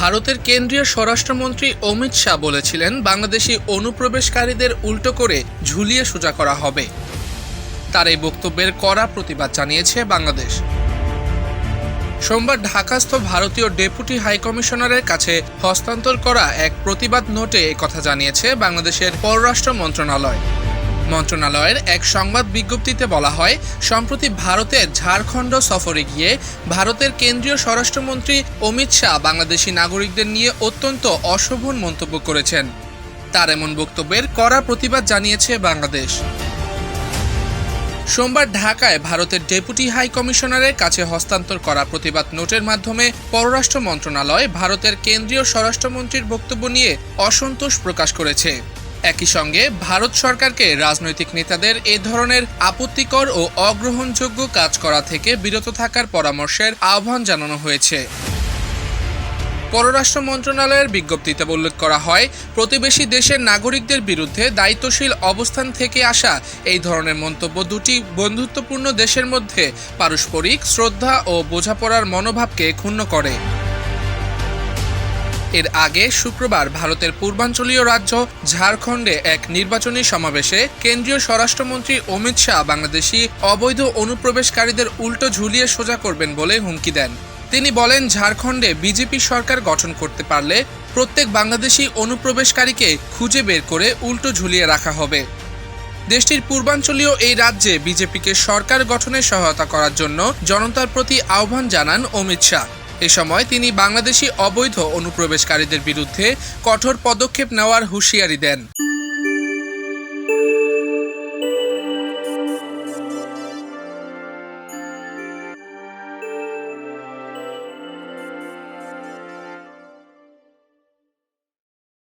ভারতের কেন্দ্রীয় স্বরাষ্ট্রমন্ত্রী অমিত শাহ বলেছিলেন, বাংলাদেশি অনুপ্রবেশকারীদের উল্টো করে ঝুলিয়ে সোজা করা হবে। তার এই বক্তব্যের কড়া প্রতিবাদ জানিয়েছে বাংলাদেশ। সোমবার ঢাকাস্থ ভারতীয় ডেপুটি হাইকমিশনারের কাছে হস্তান্তর করা এক প্রতিবাদ নোটে কথা জানিয়েছে বাংলাদেশের পররাষ্ট্র মন্ত্রণালয়। মন্ত্রণালয়ের এক সংবাদ বিজ্ঞপ্তিতে বলা হয়, সম্প্রতি ভারতের ঝাড়খণ্ড সফরে গিয়ে ভারতের কেন্দ্রীয় স্বরাষ্ট্রমন্ত্রী অমিত শাহ বাংলাদেশি নাগরিকদের নিয়ে অত্যন্ত অশোভন মন্তব্য করেছেন। তার এমন বক্তব্যের কড়া প্রতিবাদ জানিয়েছে বাংলাদেশ। সোমবার ঢাকায় ভারতের ডেপুটি হাই কমিশনারের কাছে হস্তান্তর করা প্রতিবাদ নোটের মাধ্যমে পররাষ্ট্র মন্ত্রণালয় ভারতের কেন্দ্রীয় স্বরাষ্ট্রমন্ত্রীর বক্তব্য নিয়ে অসন্তোষ প্রকাশ করেছে। একই সঙ্গে ভারত সরকারকে রাজনৈতিক নেতাদের এ ধরনের আপত্তিকর ও অগ্রহণযোগ্য কাজ করা থেকে বিরত থাকার পরামর্শের আহ্বান জানানো হয়েছে। পররাষ্ট্র মন্ত্রণালয়ের বিজ্ঞপ্তিতে উল্লেখ করা হয়, প্রতিবেশী দেশের নাগরিকদের বিরুদ্ধে দায়িত্বশীল অবস্থান থেকে আসা এই ধরনের মন্তব্য দুটি বন্ধুত্বপূর্ণ দেশের মধ্যে পারস্পরিক শ্রদ্ধা ও বোঝাপড়ার মনোভাবকে ক্ষুণ্ণ করে। এর আগে শুক্রবার ভারতের পূর্বাঞ্চলীয় রাজ্য ঝাড়খণ্ডে এক নির্বাচনী সমাবেশে কেন্দ্রীয় স্বরাষ্ট্রমন্ত্রী অমিত শাহ বাংলাদেশি অবৈধ অনুপ্রবেশকারীদের উল্টো ঝুলিয়ে সোজা করবেন বলে হুমকি দেন। তিনি বলেন, ঝাড়খণ্ডে বিজেপি সরকার গঠন করতে পারলে প্রত্যেক বাংলাদেশি অনুপ্রবেশকারীকে খুঁজে বের করে উল্টো ঝুলিয়ে রাখা হবে। দেশটির পূর্বাঞ্চলীয় এই রাজ্যে বিজেপিকে সরকার গঠনে সহায়তা করার জন্য জনতার প্রতি আহ্বান জানান অমিত শাহ। এ সময় তিনি বাংলাদেশি অবৈধ অনুপ্রবেশকারীদের বিরুদ্ধে কঠোর পদক্ষেপ নেওয়ার হুঁশিয়ারি দেন।